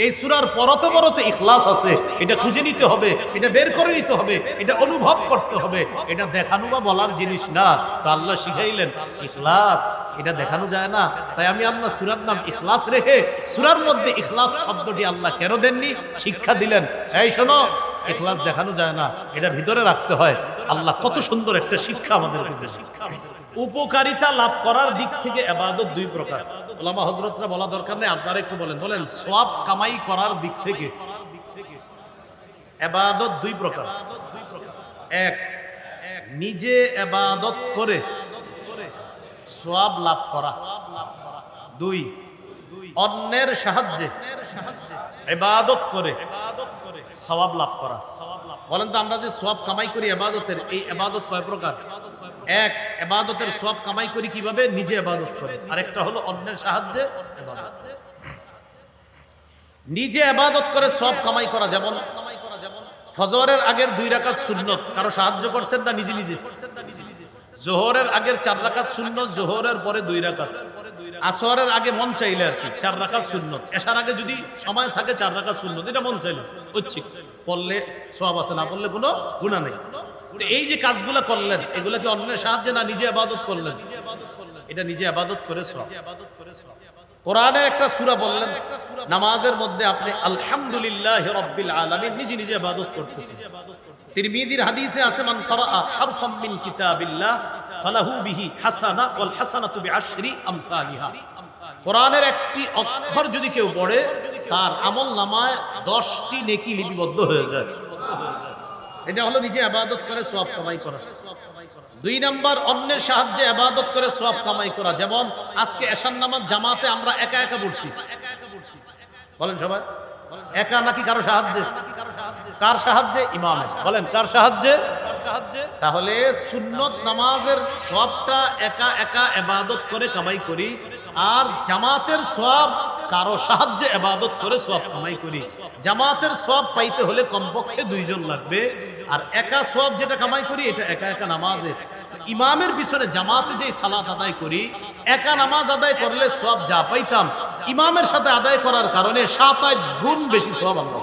এই সুরার পরতে পরতে ইখলাস আছে। এটা খুঁজে নিতে হবে, এটা বের করে নিতে হবে, এটা অনুভব করতে হবে। এটা দেখানো বা বলার জিনিস না। তো আল্লাহ শিখাইলেন, ইখলাস, এটা দেখানো যায় না। তাই আমি আল্লাহ সুরার নাম ইখলাস রেখে সুরার মধ্যে ইখলাস শব্দটি আল্লাহ কেন দেননি? শিক্ষা দিলেন। এই শোনো, ইখলাস দেখানো যায় না, এটা ভিতরে রাখতে হয়। আল্লাহ কত সুন্দর একটা শিক্ষা আমাদের উপকারিতা লাভ করার দিক থেকে এবাদত দুই প্রকার। ওলামা হজরতরা বলা দরকার নেই, আপনারা একটু বলেন। বলেন সব কামাই করার দিক থেকে এবাদত দুই প্রকার। এক, নিজে এবাদত করে সব লাভ করা। দুই, অন্যের সাহায্যে এবাদত করে সবাব লাভ করা। বলেন তো আমরা যে সব কামাই করি এবাদতের, এই এবাদত কয় প্রকার? এক, এবাদতের সব কামাই করি কীভাবে? নিজে এবাদত করে। আরেকটা হলো অন্যের সাহায্যে নিজে এবাদত করে সব কামাই করা যেমন ফজরের আগের দুই রাকাত সুন্নত, কারও সাহায্য করছেন না নিজে নিজে? জোহরের আগের চার রাকাত সুন্নত, জোহরের পরে দুই রাকাত। আসরের আগে মন চাইলে আর কি, চার রাখা সুন্নত। এসার আগে যদি সময় থাকে, চার রাখা সুন্নত, এটা মন চাইলে। ঐচ্ছিক পড়লে সব আছে, না পড়লে কোনো গুণা নেই। এই যে কাজগুলো করলেন, এগুলো কি অন্যের সাহায্যে না নিজে আবাদত করলেন? এটা নিজে আবাদত করে সব আবাদত করে সব কোরআনের একটা সূরা বললেন, নামাজের মধ্যে আপনি আলহামদুলিল্লাহ রাব্বিল নিজে নিজে ইবাদত করতেছেন। তিরমিজির হাদিসে আছে, মান হারফাম মিন কিতাবিল্লাহ ফালাহু বিহি হাসানা ওয়াল হাসানাতু বিআশরি আমসালিহা। কোরআনের একটি অক্ষর যদি কেউ পড়ে, তার আমল নামায় দশটি নেকি লিপিবদ্ধ হয়ে যায়। এটা হলো নিজে আবাদত করে সব কামাই করা। দুই নাম্বার, অন্যের সাহায্যে আবাদত করে সব কামাই করা। যেমন আজকে এশান নামাজ জামাতে আমরা একা একা পড়ছি। বলেন সবাই, একা নাকি কারও সাহায্যে? কার সাহায্যে? ইমাম বলেন, কার সাহায্যে? তাহলে সুন্নত নামাজের সবটা একা একা এবাদত করে কামাই করি। আর জামাতের সব কারও সাহায্যে এবাদত করে সব কামাই করি। জামাতের সব পাইতে হলে কমপক্ষে দুইজন লাগবে। আর একা সব যেটা কামাই করি, এটা একা একা নামাজে। ইমামের পিছনে জামাতে যে সালাত আদায় করি, একা নামাজ আদায় করলে সব যা পাইতাম, ইমামের সাথে আদায় করার কারণে সাত আট গুণ বেশি সব আমরা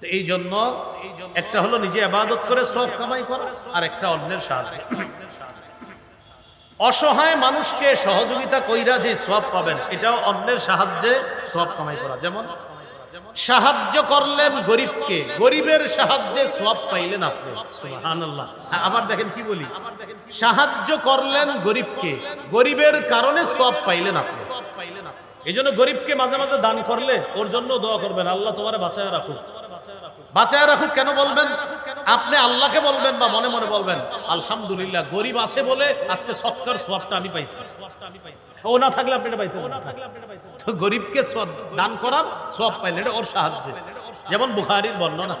তো এই জন্য একটা হলো নিজে আবাদত করে সব কামাই করা, আর একটা অন্যের সাহায্য। অসহায় মানুষকে সহযোগিতা কইরা যে সব পাবেন, এটাও অন্যের সাহায্যে সব কামাই করা। যেমন, সাহায্য করলেন গরিবকে, গরিবের সাহায্যে সব পাইলেন আপনি। আবার দেখেন কি বলি? সাহায্য করলেন গরিবকে, গরিবের কারণে সব পাইলেন আপনি। এই জন্য গরিবকে মাঝে মাঝে দান করলে ওর জন্য দোয়া করবেন, আল্লাহ তোমার বাঁচায় রাখুক। বাঁচায় রাখুক কেন বলবেন? আপনি আল্লাহকে বলবেন বা মনে মনে বলবেন, আলহামদুলিল্লাহ, গরিব আছে বলে আজকে সৎকার সোয়াবটা আমি পাইছি। ও না থাকলে আপনি এটা পাইতেন। তো গরিবকে দান করার সব পাইলেন এটা ওর সাহায্যে। যেমন বুখারীর বর্ণনা,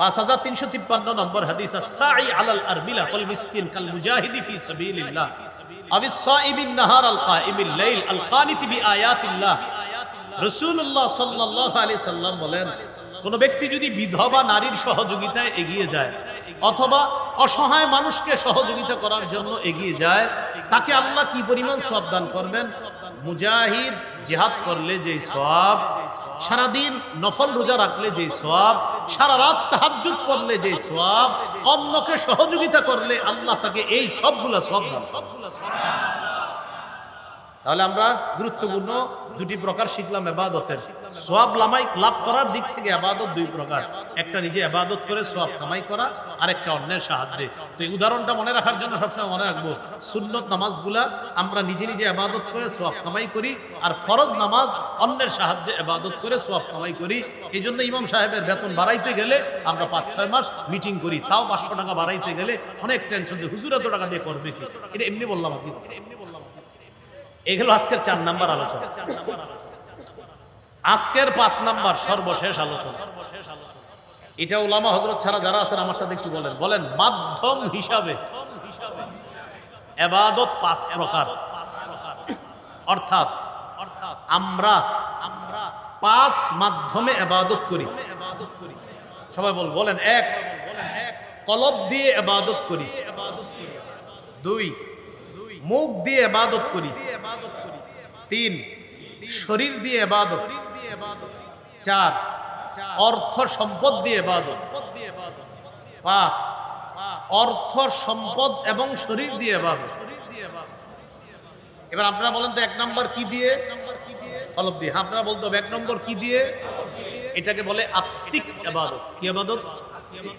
পাঁচ হাজার তিনশো তিপ্পান্ন নম্বর হাদিস সাই আলাল আরবিলা কল মিসকিন কাল মুজাহিদি ফি সাবিলিল্লাহ। আবি সাইবিন নাহার আল কাইমিল লাইল আল কানিতি বি আয়াতিল্লাহ। রাসূলুল্লাহ সাল্লাল্লাহু আলাইহি সাল্লাম বলেন কোন ব্যক্তি যদি বিধবা নারীর সহযোগিতায় এগিয়ে যায় অথবা অসহায় মানুষকে সহযোগিতা করার জন্য এগিয়ে যায়, তাকে আল্লাহ কি পরিমাণ সব দান করবেন মুজাহিদ জেহাদ করলে যে সব সারাদিন নফল রোজা রাখলে যে সব সারা রাত তাহাজ্জুদ করলে যে সব অন্যকে সহযোগিতা করলে আল্লাহ তাকে এই সবগুলা সব দান। তাহলে আমরা গুরুত্বপূর্ণ দুটি প্রকার শিখলাম এবাদতের। সব লামাই লাভ করার দিক থেকে আবাদত দুই প্রকার। একটা নিজে আবাদত করে সব কামাই করা আর একটা অন্যের সাহায্যে। তো এই উদাহরণটা মনে রাখার জন্য সবসময় মনে রাখব, সুন্নত নামাজগুলা আমরা নিজে নিজে আবাদত করে সব কামাই করি, আর ফরজ নামাজ অন্যের সাহায্যে আবাদত করে সব কামাই করি। এই জন্য ইমাম সাহেবের বেতন বাড়াইতে গেলে আমরা পাঁচ, ছয় মাস মিটিং করি, তাও পাঁচশো টাকা বাড়াইতে গেলে অনেক টেনশন যে, হুজুর এত টাকা দিয়ে করবে এটা এমনি বললাম আপনি এমনি বললাম এগুলো আজকের চার নাম্বার আলোচনা। আজকের পাঁচ নাম্বার সর্বশেষ আলোচনা। এটা ওলামা হজরত ছাড়া যারা আছেন, আমার সাথে একটু বলেন। বলেন, মাধ্যম হিসাবে এবাদত পাঁচ প্রকার। অর্থাৎ আমরা আমরা পাঁচ মাধ্যমে এবাদত করি। সবাই বল, বলেন, এক। কলব দিয়ে এবাদত করি। দুই মুখ দিয়ে এবাদত করি। তিন শরীর দিয়ে এবাদত চার অর্থ সম্পদ দিয়ে এবাদত পাঁচ অর্থ সম্পদ এবং শরীর দিয়ে এবাদত এবার আপনারা বলেন তো এক নম্বর কি দিয়ে? কলব দিয়ে। হ্যাঁ, আপনারা বলতে হবে এক নম্বর কি দিয়ে? এটাকে বলে আত্মিক এবাদত কি এবাদত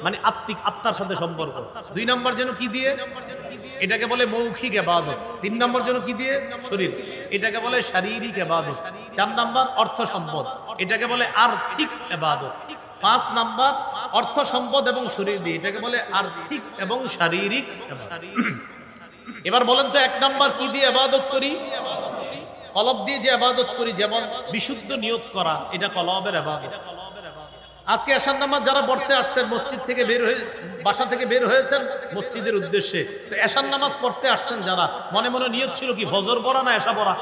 মানে আত্মিক আত্মার সাথে সম্পর্ক। দুই নম্বর যেন কি দিয়ে? এটাকে বলে মৌখিক এবাদত। তিন নম্বর যেন কি দিয়ে? শরীর। এটাকে বলে শারীরিক এবাদত। চার নম্বর অর্থ সম্পদ। এটাকে বলে আর্থিক এবাদত। পাঁচ নাম্বার অর্থ সম্পদ এবং শরীর দিয়ে। এটাকে বলে আর্থিক এবং শারীরিক এবার বলেন তো এক নাম্বার কি দিয়ে আবাদত করি? কলব দিয়ে যে আবাদত করি, যেমন বিশুদ্ধ নিয়োগ করা, এটা কলবের আবাদত আজকে আসার নামাজ যারা পড়তে আসছেন, মসজিদ থেকে বের হয়ে, বাসা থেকে বের হয়েছেন মসজিদের উদ্দেশ্যে। তো এশার নামাজ পড়তে আসছেন যারা, মনে মনে নিয়ত ছিল কি হজর পড়া না এসা পড়া?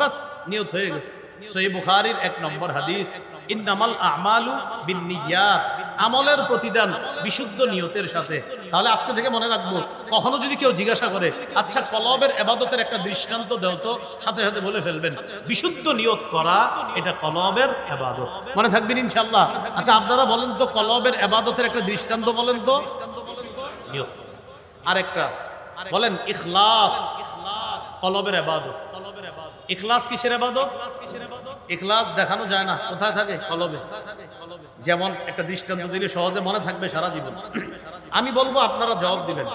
বাস, নিয়ত হয়ে গেছে। সহি বুখারির এক নম্বর হাদিস, ইন্নামাল আমালু বিন্নিয়াত আমলের প্রতিদান বিশুদ্ধ নিয়তের সাথে। তাহলে আজকে থেকে মনে রাখব, কখনো যদি কেউ জিজ্ঞাসা করে আচ্ছা কলবের এবাদতের একটা দৃষ্টান্ত দেও তো, সাথে সাথে বলে ফেলবেন। বিশুদ্ধ নিয়ত করা, এটা কলবের এবাদত। মনে থাকবেন ইনশাল্লাহ আচ্ছা আপনারা বলেন তো, কলবের এবাদতের একটা দৃষ্টান্ত বলেন তো। নিয়ত। আরেকটা। বলেন, ইখলাস। কলবের এবাদত। ইখলাস কিসের এবাদত? ইখলাস দেখানো যায় না, কোথায় থাকে? কলবে। যেমন একটা দৃষ্টান্ত দিলে সহজে মনে থাকবে সারা জীবন। আমি বলব আপনারা জবাব দিবেন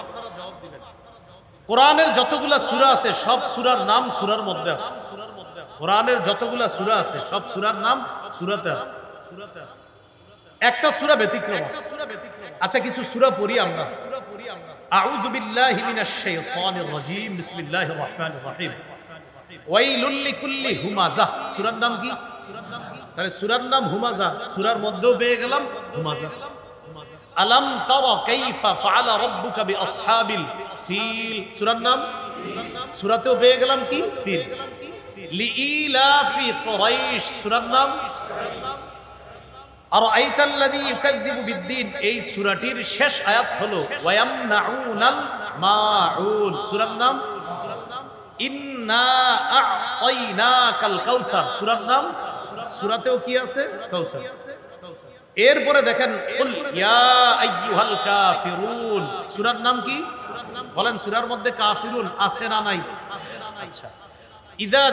কোরআনের যতগুলা সূরা আছে, সব সূরার নাম সূরার মধ্যে আছে। কোরআনের যতগুলা সূরা আছে, সব সুরার নাম সূরাতে আছে। একটা সূরা ব্যতিক্রম আছে। আচ্ছা কিছু সূরা পড়ি আমরা। আউযু বিল্লাহি মিনাশ শাইতানির রাজীম। বিসমিল্লাহির রহমানির রহিম। ওয়াইলুল লিকুল্লি হুমাযা সূরার নাম কি? তাহলে সূরার নাম হুমাযা সূরার মধ্যেও পেয়ে গেলাম। হুমাযা আলাম তারা কাইফা ফাআলা রাব্বুকা বিআসহাবিল ফিল। সূরার নাম? সূরাতেও পেয়ে গেলাম কি? ফিল। লিইলাফি কুরাইশ। সূরার নাম? আর আইতাল্লাযী ইউকাযযিবু বিদ্দীন। এই সূরাটির শেষ আয়াত হলো ওয়ায়ামনাউনাল মাউন। সূরার নাম? কাউসার। সূরার নাম? সূরাতেও কি আছে? এরপরে দেখেন, কুল সূরার নাম কি? বলেন, সূরার মধ্যে কাফিরুন আছে না নাই? আচ্ছা। ইদা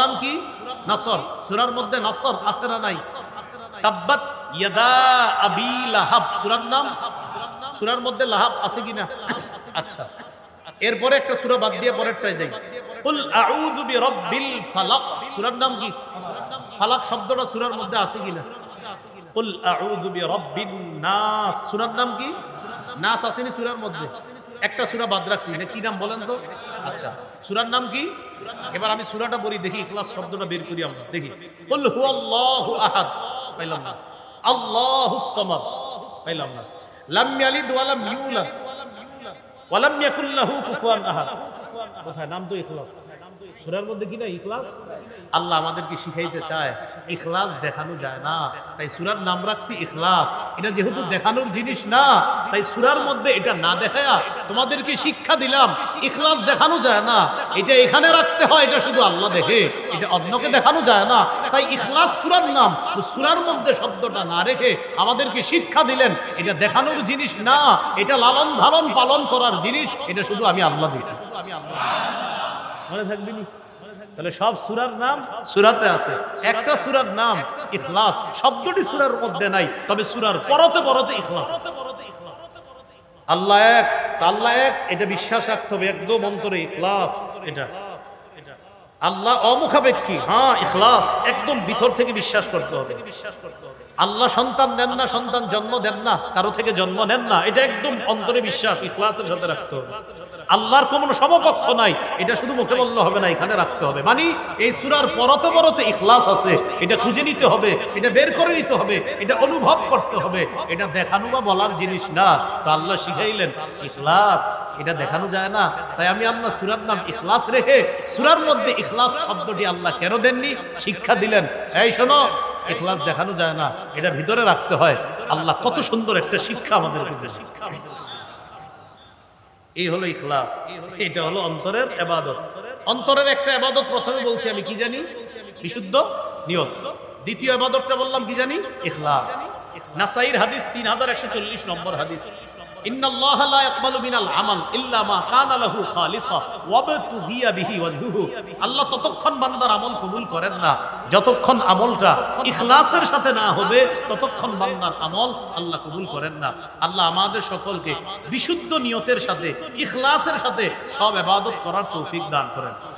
নাম কি? নাসর। মধ্যে আছে না নাই? নাম? মধ্যে লাহাব আছে আচ্ছা। এরপরে একটা সূরা বাদ দিয়ে পরেরটায় যাই। কুল আউযু বিরাব্বিল ফালাক। সূরার নাম কি? ফালাক শব্দটা সূরার মধ্যে আছে কিনা? কুল আউযু বিরাব্বিন নাস। সূরার নাম কি? নাস আসেনি সূরার মধ্যে। একটা সূরা বাদ রাখছি। এটা কি নাম বলেন তো? আচ্ছা সূরার নাম কি? এবার আমি সূরাটা বলি দেখি ইখলাস শব্দটা বের করি আমরা। দেখি। কুল হুয়াল্লাহু আহাদ। পাইলাম না। আল্লাহুস সামাদ। পাইলাম না। লাম ইয়ালিদ ওয়া লাম ইউলাদ। ওয়া লাম ইয়াকুল লাহু কুফুয়ান আহাদ। কোথায়? নাম তো ইখলাস। সূরার মধ্যে কি না ইখলাস? আল্লাহ আমাদেরকে শিখাইতে চায়, ইখলাস দেখানো যায় না। তাই সূরার নাম রাখছি ইখলাস। এটা যেহেতু দেখানোর জিনিস না, তাই সূরার মধ্যে এটা না দেখায়া তোমাদেরকে শিক্ষা দিলাম, ইখলাস দেখানো যায় না। এটা এখানে রাখতে হয়, এটা শুধু আল্লাহ দেখে। এটা অন্যকে দেখানো যায় না। তাই ইখলাস সুরার নাম সূরার মধ্যে শব্দটা না রেখে আমাদেরকে শিক্ষা দিলেন, এটা দেখানোর জিনিস না। এটা লালন ধারণ পালন করার জিনিস, এটা শুধু আমি আল্লাহ দেখি। মনে থাকবি নি? তাহলে সব সুরার নাম সুরাতে আছে। একটা সুরার নাম ইখলাস। শব্দটি সুরার মধ্যে নাই তবে সুরার পরতে পরতে ইখলাস। আল্লাহ এক আল্লাহ এক এটা বিশ্বাস রাখতে হবে একদম অন্তরে ইখলাস। এটা। আল্লাহ অমুখাপেক্ষী। হ্যাঁ ইখলাস, একদম ভিতর থেকে বিশ্বাস করতে হবে। আল্লাহ সন্তান নেন না, সন্তান জন্ম দেন না, কারও থেকে জন্ম নেন না, এটা একদম অন্তরে বিশ্বাস, ইখলাসের সাথে রাখতে হবে। আল্লাহর কোনো সমকক্ষ নাই, এটা শুধু মুখে বললে হবে না, এখানে রাখতে হবে। মানে এই সুরার পরতে পরতে ইখলাস আছে, এটা খুঁজে নিতে হবে, এটা বের করে নিতে হবে, এটা অনুভব করতে হবে, এটা দেখানো বা বলার জিনিস না। তো আল্লাহ শিখাইলেন, ইখলাস এটা দেখানো যায় না। তাই আমি আল্লাহ সুরার নাম ইখলাস রেখে সুরার মধ্যে ইখলাস শব্দটি আল্লাহ কেন দেননি? শিক্ষা দিলেন। এই শোনো, ইখলাস দেখানো যায় না। এটা ভিতরে রাখতে হয়। আল্লাহ কত সুন্দর একটা শিক্ষা আমাদেরকে দেন। শিক্ষা এই হলো ইখলাস। এটা হলো অন্তরের এবাদত। অন্তরের একটা এবাদত প্রথমে বলছি আমি, কি জানি? বিশুদ্ধ, নিয়ত। দ্বিতীয় এবাদতটা বললাম, কি জানি? ইখলাস। নাসাইর হাদিস তিন হাজার একশো চল্লিশ নম্বর হাদিস। আমাল ইখলাসের সাথে না হবে, ততক্ষণ বান্দার আমল আল্লাহ কবুল করেন না। আল্লাহ আমাদের সকলকে বিশুদ্ধ নিয়তের সাথে, ইখলাসের সাথে সব ইবাদত করার তৌফিক দান করেন।